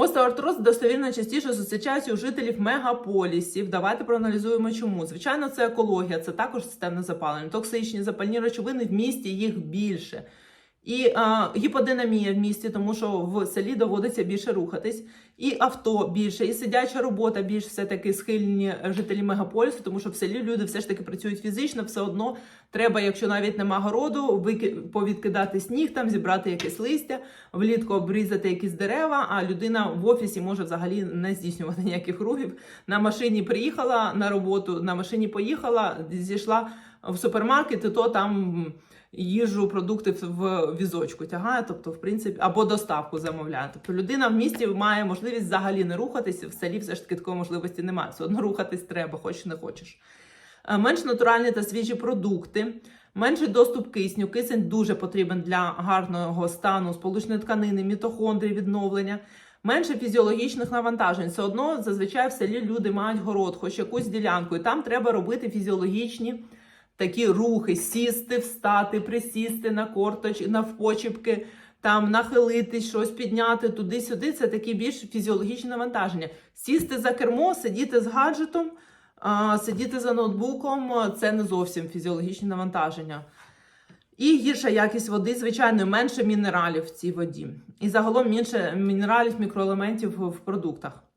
Остеоартроз достовірно частіше зустрічається у жителів мегаполісів. Давайте проаналізуємо, чому. Звичайно, це екологія, це також системне запалення, токсичні запальні речовини в місті їх більше. І е, гіподинамія в місті, тому що в селі доводиться більше рухатись, і авто більше, і сидяча робота більш все таки схильні жителі мегаполісу, тому що в селі люди все ж таки працюють фізично, все одно треба, якщо навіть нема городу, повідкидати сніг, там зібрати якесь листя, влітку обрізати якісь дерева. А людина в офісі може взагалі не здійснювати ніяких рухів. На машині приїхала на роботу, на машині поїхала, зійшла в супермаркет, і то там їжу, продукти в візочку тягає, тобто, в принципі, або доставку замовляє. Тобто людина в місті має можливість взагалі не рухатись, в селі все ж таки такої можливості немає. Все одно рухатись треба, хочеш не хочеш. Е, Менш натуральні та свіжі продукти, менший доступ кисню. Кисень дуже потрібен для гарного стану сполучної тканини, мітохондрій, відновлення. Менше фізіологічних навантажень. Все одно зазвичай в селі люди мають город, хоч якусь ділянку, і там треба робити фізіологічні такі рухи: сісти, встати, присісти на корточ, навпочіпки, там нахилитись, щось підняти туди-сюди. Це такі більш фізіологічні навантаження. Сісти за кермо, сидіти з гаджетом, сидіти за ноутбуком це не зовсім фізіологічні навантаження. І гірша якість води, звичайно, менше мінералів в цій воді. І загалом менше мінералів, мікроелементів в продуктах.